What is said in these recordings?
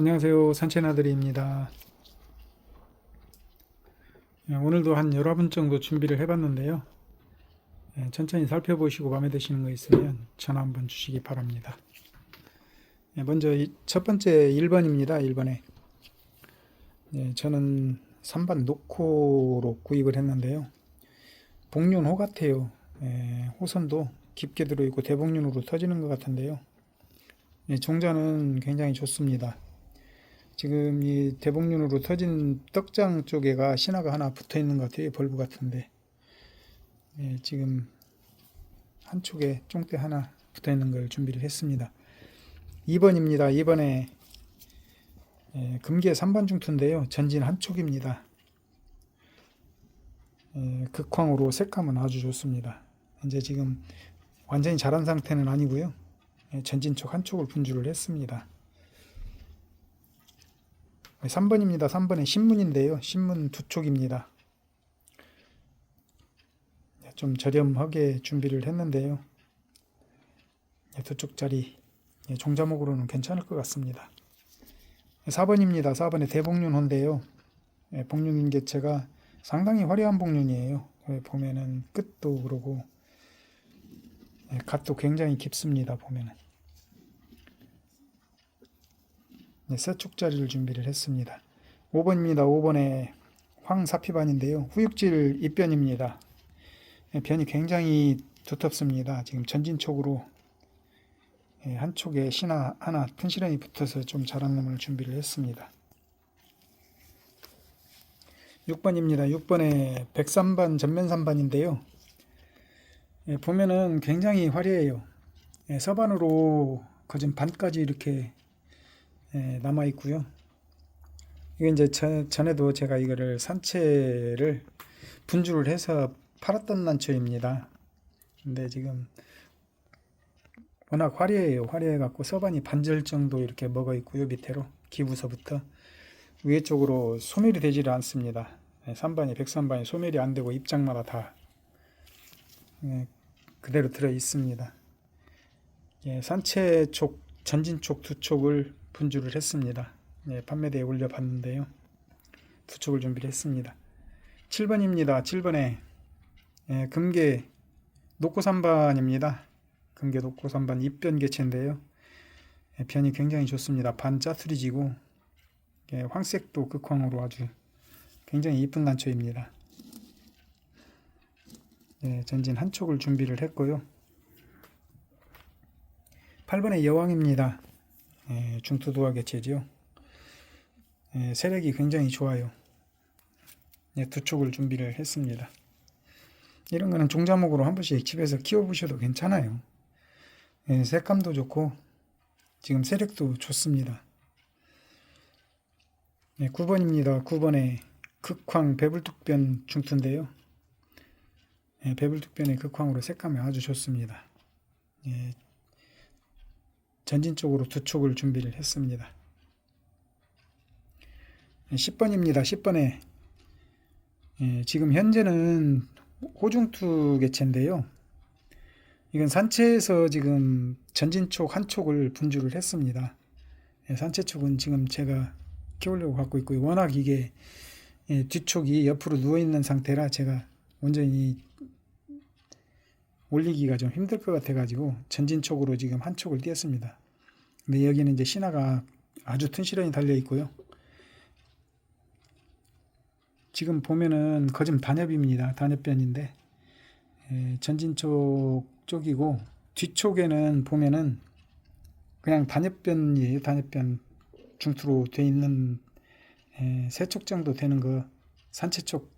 안녕하세요. 산채나들이입니다. 예, 오늘도 한 여러 분 정도 준비를 해봤는데요. 예, 천천히 살펴보시고 마음에 드시는 거 있으면 전화 한번 주시기 바랍니다. 예, 먼저 이- 첫 번째 1번입니다. 1번에. 예, 저는 3번 노코로 구입을 했는데요. 복륜호 같아요. 예, 호선도 깊게 들어있고 대복륜으로 터지는 것 같은데요. 예, 종자는 굉장히 좋습니다. 지금 이 대복륜으로 터진 떡장 쪽에가 신화가 하나 붙어 있는 것 같아요. 벌브 같은데. 예, 지금 한 쪽에 쫑대 하나 붙어 있는 걸 준비를 했습니다. 2번입니다. 2번에 예, 금계 3번 중투인데요. 전진 한쪽입니다. 예, 극황으로 색감은 아주 좋습니다. 이제 지금 완전히 자란 상태는 아니고요. 예, 전진 쪽 한쪽을 분주를 했습니다. 3번입니다. 3번에 신문인데요. 신문 두 쪽입니다. 네, 좀 저렴하게 준비를 했는데요. 네, 두 쪽짜리 예, 종자목으로는 괜찮을 것 같습니다. 4번입니다. 4번에 대복륜호인데요. 예, 복륜 개체가 상당히 화려한 복륜이에요. 예, 보면은 끝도 그러고 예, 갓도 굉장히 깊습니다. 보면은 네, 세 쪽짜리를 준비를 했습니다. 5번입니다. 5번에 황사피반인데요. 후육질 입변입니다. 예, 변이 굉장히 두텁습니다. 지금 전진촉으로 예, 한쪽에 신화 하나 튼실한이 붙어서 좀 자란 놈을 준비를 했습니다. 6번입니다. 6번에 백삼반 전면삼반인데요. 예, 보면은 굉장히 화려해요. 예, 서반으로 거진 반까지 이렇게 예, 남아 있고요. 이게 이제 전, 전에도 제가 이거를 산채를 분주를 해서 팔았던 난초입니다. 근데 지금 워낙 화려해요. 화려해 갖고 서반이 반절 정도 이렇게 먹어 있고요. 밑으로 기부서부터 위에 쪽으로 소멸이 되지를 않습니다. 예, 3반이 103반이 소멸이 안 되고 입장마다 다 예, 그대로 들어 있습니다. 예, 산채 쪽 전진 쪽 두 쪽을 분주를 했습니다. 예, 판매대에 올려봤는데요. 두 쪽을 준비를 했습니다. 7번입니다. 7번에 예, 금계 녹고 3반입니다. 금계 녹고 3반 입변 개체인데요. 예, 변이 굉장히 좋습니다. 반 짜투리지고 예, 황색도 극황으로 아주 굉장히 이쁜 난초입니다. 예, 전진 한 촉을 준비를 했고요. 8번의 여왕입니다. 예, 중투도화 개체지요. 예, 세력이 굉장히 좋아요. 예, 두 촉을 준비를 했습니다. 이런 거는 종자목으로 한 번씩 집에서 키워보셔도 괜찮아요. 예, 색감도 좋고 지금 세력도 좋습니다. 예, 9번입니다. 9번에 극황 배불뚝변 중투인데요. 예, 배불뚝변의 극황으로 색감이 아주 좋습니다. 예, 전진 쪽으로 두 촉을 준비를 했습니다. 10번입니다. 10번에 예, 지금 현재는 호중투 개체인데요. 이건 산채에서 지금 전진 쪽한 촉을 분주를 했습니다. 예, 산채 쪽은 지금 제가 키우려고 갖고 있고요. 워낙 이게 예, 뒤쪽이 옆으로 누워 있는 상태라 제가 완전히 올리기가 좀 힘들 것 같아가지고 전진 쪽으로 지금 한 촉을 띄었습니다. 근데 여기는 이제 신화가 아주 튼실하게 달려 있고요. 지금 보면은 거진 단엽입니다. 단엽변인데 에, 전진 쪽 쪽이고 뒤쪽에는 보면은 그냥 단엽변이에요. 단엽변 중투로 돼 있는 에, 세쪽 정도 되는 거 산채 쪽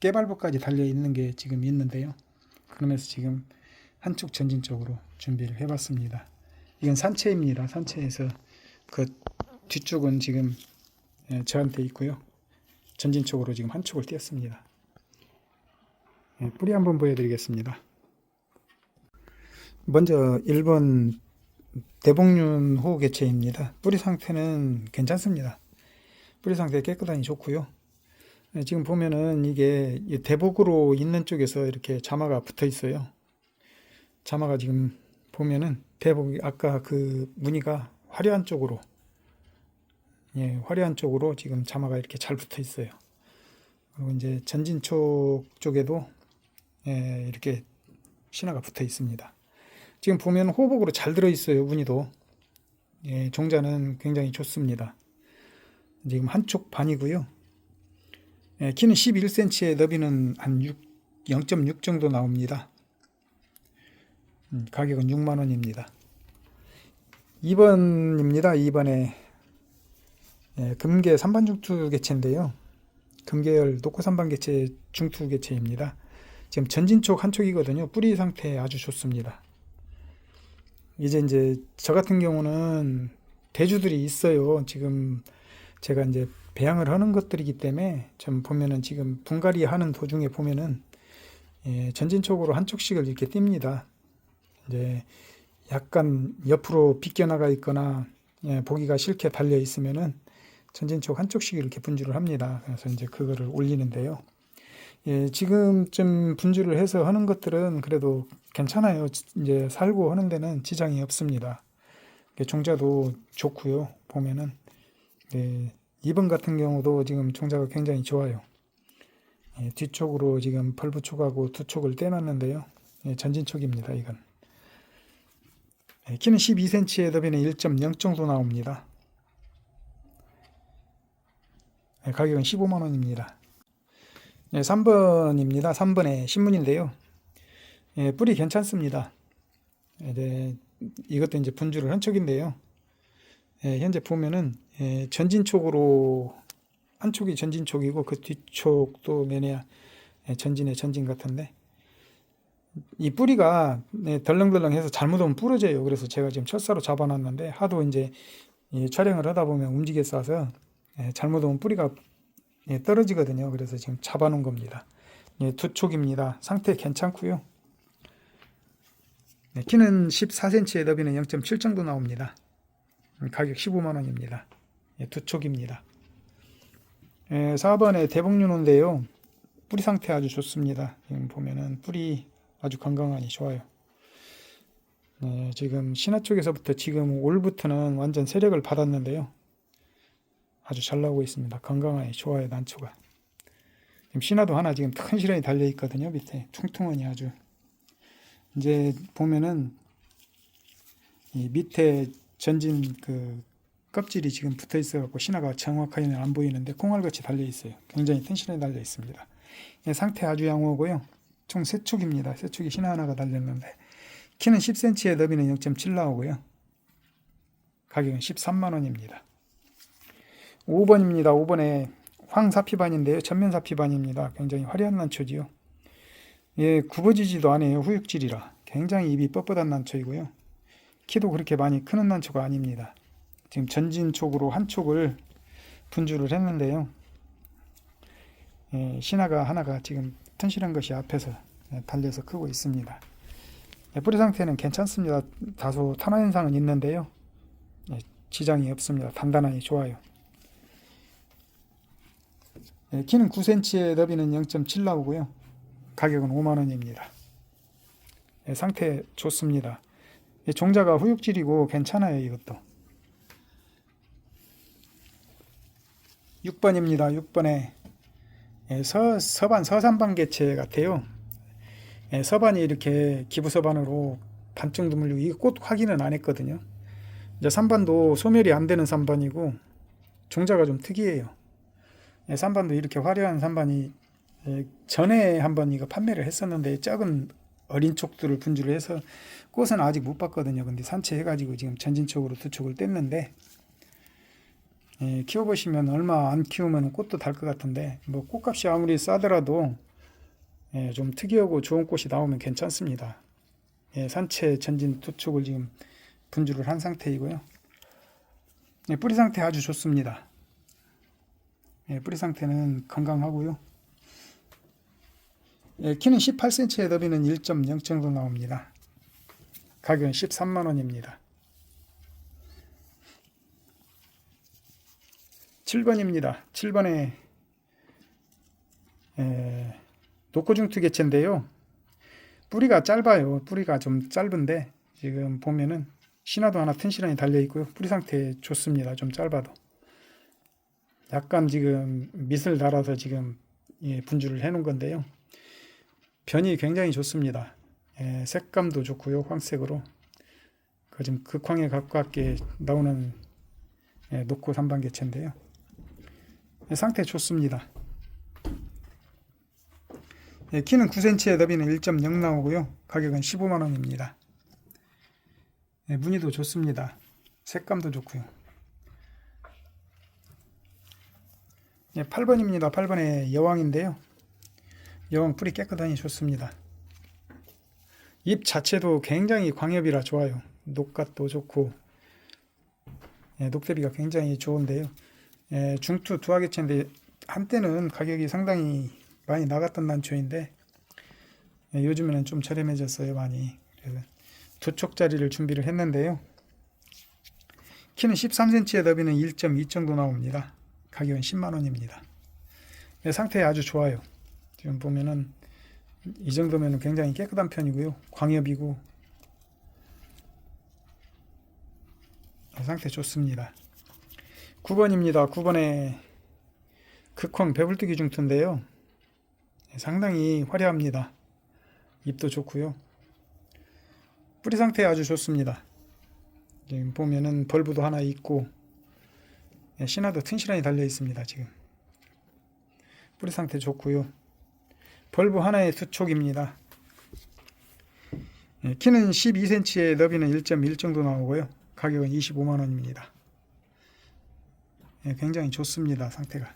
깨발부까지 달려 있는 게 지금 있는데요. 그러면서 지금 한쪽 전진 쪽으로 준비를 해봤습니다. 이건 산채입니다. 산채에서 그 뒤쪽은 지금 예, 저한테 있고요. 전진 쪽으로 지금 한 쪽을 띄었습니다. 예, 뿌리 한번 보여드리겠습니다. 먼저 1번 대복륜호 개체입니다. 뿌리 상태는 괜찮습니다. 뿌리 상태 깨끗하니 좋고요. 예, 지금 보면은 이게 이 대복으로 있는 쪽에서 이렇게 자마가 붙어 있어요. 자마가 지금 보면은 대복이 아까 그 무늬가 화려한 쪽으로 예, 화려한 쪽으로 지금 자마가 이렇게 잘 붙어 있어요. 그리고 이제 전진촉 쪽에도 예, 이렇게 신화가 붙어 있습니다. 지금 보면 호복으로 잘 들어 있어요. 무늬도. 예, 종자는 굉장히 좋습니다. 지금 한쪽 반이고요. 예, 키는 11cm에 너비는 한 6, 0.6 정도 나옵니다. 음, 가격은 6만 원입니다. 2번입니다. 2번에 예, 금계 3반 중투 개체인데요. 금계열 녹고 3반 개체 중투 개체입니다. 지금 전진촉 한쪽이거든요. 뿌리 상태 아주 좋습니다. 이제 이제 저 같은 경우는 대주들이 있어요. 지금 제가 이제 배양을 하는 것들이기 때문에 좀 보면은 지금 분갈이 하는 도중에 보면은 예, 전진촉으로 한쪽씩을 이렇게 띱니다. 이제 약간 옆으로 비껴나가 있거나 예, 보기가 싫게 달려 있으면은 전진촉 한쪽씩 이렇게 분주를 합니다. 그래서 이제 그거를 올리는데요. 예, 지금쯤 분주를 해서 하는 것들은 그래도 괜찮아요. 이제 살고 하는 데는 지장이 없습니다. 종자도 좋고요. 보면은 예, 2번 같은 경우도 지금 종자가 굉장히 좋아요. 예, 뒤쪽으로 지금 벌부촉하고 두 촉을 떼놨는데요. 예, 전진촉입니다. 이건. 예, 키는 12cm에 더비는 1.0 정도 나옵니다. 예, 가격은 15만 원입니다. 네, 3번입니다. 3번의 신문인데요. 예, 뿌리 괜찮습니다. 예, 네, 이것도 이제 분주를 한 촉인데요. 예, 현재 보면은 예, 전진촉으로 한쪽이 전진촉이고 그 뒤쪽도 예, 전진의 전진 같은데 이 뿌리가 네, 덜렁덜렁해서 잘못하면 부러져요. 그래서 제가 지금 철사로 잡아놨는데 하도 이제 이 촬영을 하다 보면 움직여 싸서 예, 잘못하면 뿌리가 예, 떨어지거든요. 그래서 지금 잡아놓은 겁니다. 예, 두 촉입니다. 상태 괜찮고요. 네, 키는 14cm에 너비는 0.7 정도 나옵니다. 음, 가격 15만 원입니다. 예, 두 촉입니다. 예, 4번에 대복륜인데요. 뿌리 상태 아주 좋습니다. 지금 보면은 뿌리 아주 건강하니 좋아요. 네, 지금 신화 쪽에서부터 지금 올부터는 완전 세력을 받았는데요. 아주 잘 나오고 있습니다. 건강하니 좋아요, 난초가. 지금 신화도 하나 지금 큰 실현이 달려 있거든요. 밑에 퉁퉁하니 아주. 이제 보면은 이 밑에 전진 그 껍질이 지금 붙어 있어 갖고 신화가 정확하게는 안 보이는데 콩알같이 달려 있어요. 굉장히 튼실하게 달려 있습니다. 예, 상태 아주 양호하고요. 총 세 축입니다. 세 축이 신화 하나가 달렸는데 키는 10cm에 너비는 0.7 나오고요. 가격은 13만 원입니다. 5번입니다. 5번에 황사피반인데요. 전면사피반입니다. 굉장히 화려한 난초지요. 예, 굽어지지도 않아요. 후육질이라. 굉장히 입이 뻣뻣한 난초이고요. 키도 그렇게 많이 크는 난초가 아닙니다. 지금 전진 쪽으로 한 촉을 분주를 했는데요. 예, 신화가 하나가 지금 튼실한 것이 앞에서 예, 달려서 크고 있습니다. 예, 뿌리 상태는 괜찮습니다. 다소 탄화 현상은 있는데요. 예, 지장이 없습니다. 단단하니 좋아요. 예, 키는 9cm에 너비는 0.7 나오고요. 가격은 5만 원입니다. 예, 상태 좋습니다. 예, 종자가 후육질이고 괜찮아요. 이것도. 6번입니다. 6번에 예, 서, 서반 서산반 개체 같아요. 예, 서반이 이렇게 기부 서반으로 반쯤 드물리고 이게 꽃 확인은 안 했거든요. 이제 3반도 소멸이 안 되는 3반이고 종자가 좀 특이해요. 예, 3반도 이렇게 화려한 3반이 예, 전에 한 번 이거 판매를 했었는데 적은 어린 촉들을 분주를 해서 꽃은 아직 못 봤거든요. 근데 산채해가지고 지금 전진촉으로 두 촉을 뗐는데 예, 키워보시면 얼마 안 키우면 꽃도 달 것 같은데 뭐 꽃값이 아무리 싸더라도 예, 좀 특이하고 좋은 꽃이 나오면 괜찮습니다. 예, 산채 전진 두 촉을 지금 분주를 한 상태이고요. 예, 뿌리 상태 아주 좋습니다. 예, 뿌리 상태는 건강하고요. 예, 키는 18cm에 너비는 1.0 정도 나옵니다. 가격은 13만 원입니다. 7번입니다. 7번에 에, 독고중투 개체인데요. 뿌리가 짧아요. 뿌리가 좀 짧은데 지금 보면은 신화도 하나 튼실하게 달려 있고요. 뿌리 상태 좋습니다. 좀 짧아도. 약간 지금 밑을 달아서 지금 예, 분주를 해 놓은 건데요. 변이 굉장히 좋습니다. 예, 색감도 좋고요. 황색으로. 그 지금 극황에 가깝게 나오는 예, 노코 3반 개체인데요. 예, 상태 좋습니다. 예, 키는 9cm에 너비는 1.0 나오고요. 가격은 15만 원입니다. 예, 무늬도 좋습니다. 색감도 좋고요. 예, 8번입니다. 8번의 여왕인데요. 여왕 뿔이 깨끗하니 좋습니다. 잎 자체도 굉장히 광엽이라 좋아요. 녹갓도 좋고 예, 녹대비가 굉장히 좋은데요. 예, 중투 두화개체인데 한때는 가격이 상당히 많이 나갔던 난초인데 예, 요즘에는 좀 저렴해졌어요 많이. 그래서 두 촉짜리를 준비를 했는데요. 키는 13cm에 너비는 1.2 정도 나옵니다. 가격은 10만 원입니다. 네, 상태 아주 좋아요. 지금 보면은 이 정도면 굉장히 깨끗한 편이고요. 광엽이고 네, 상태 좋습니다. 9번입니다. 9번에 극황 배불뜨기 중투인데요. 네, 상당히 화려합니다. 잎도 좋고요. 뿌리 상태 아주 좋습니다. 지금 보면은 벌브도 하나 있고 예, 신화도 튼실하게 달려 있습니다. 지금 뿌리 상태 좋고요. 벌브 하나에 수촉입니다. 예, 키는 12cm에 너비는 1.1 정도 나오고요. 가격은 25만 원입니다. 예, 굉장히 좋습니다. 상태가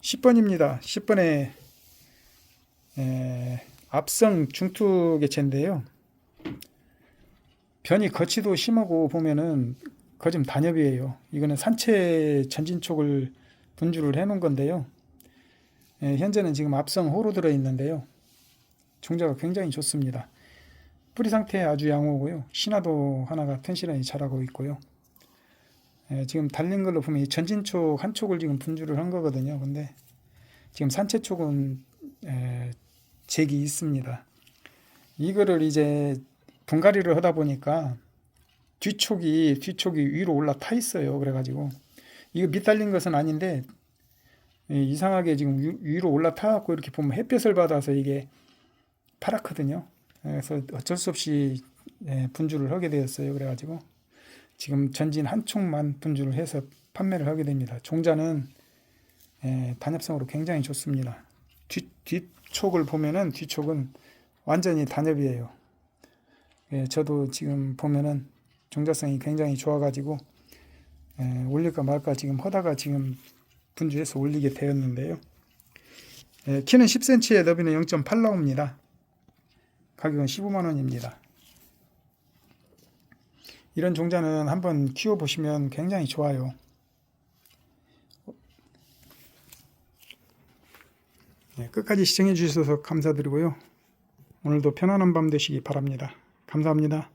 10번입니다. 10번에 에, 앞성 중투 개체인데요. 변이 거치도 심하고 보면은 거좀 단엽이에요. 이거는 산채 전진촉을 분주를 해 놓은 건데요. 예, 현재는 지금 앞성 호로 들어 있는데요. 종자가 굉장히 좋습니다. 뿌리 상태 아주 양호고요. 신화도 하나가 튼실하게 자라고 있고요. 예, 지금 달린 걸로 보면 이 전진촉 한 촉을 지금 분주를 한 거거든요. 근데 지금 산채 촉은 에, 색이 있습니다. 이거를 이제 분갈이를 하다 보니까 뒤촉이 뒤촉이 위로 올라타 있어요. 그래가지고 이거 밑달린 것은 아닌데 예, 이상하게 지금 위- 위로 올라타 갖고 이렇게 보면 햇볕을 받아서 이게 파랗거든요. 그래서 어쩔 수 없이 예, 분주를 하게 되었어요. 그래가지고 지금 전진 한 촉만 분주를 해서 판매를 하게 됩니다. 종자는 예, 단엽성으로 굉장히 좋습니다. 뒤 뒤촉을 보면은 뒤촉은 완전히 단엽이에요. 예, 저도 지금 보면은 종자성이 굉장히 좋아가지고 에, 올릴까 말까 지금 하다가 지금 분주해서 올리게 되었는데요. 에, 키는 10cm에 너비는 0.8 나옵니다. 가격은 15만 원입니다. 이런 종자는 한번 키워 보시면 굉장히 좋아요. 네, 끝까지 시청해 주셔서 감사드리고요. 오늘도 편안한 밤 되시기 바랍니다. 감사합니다.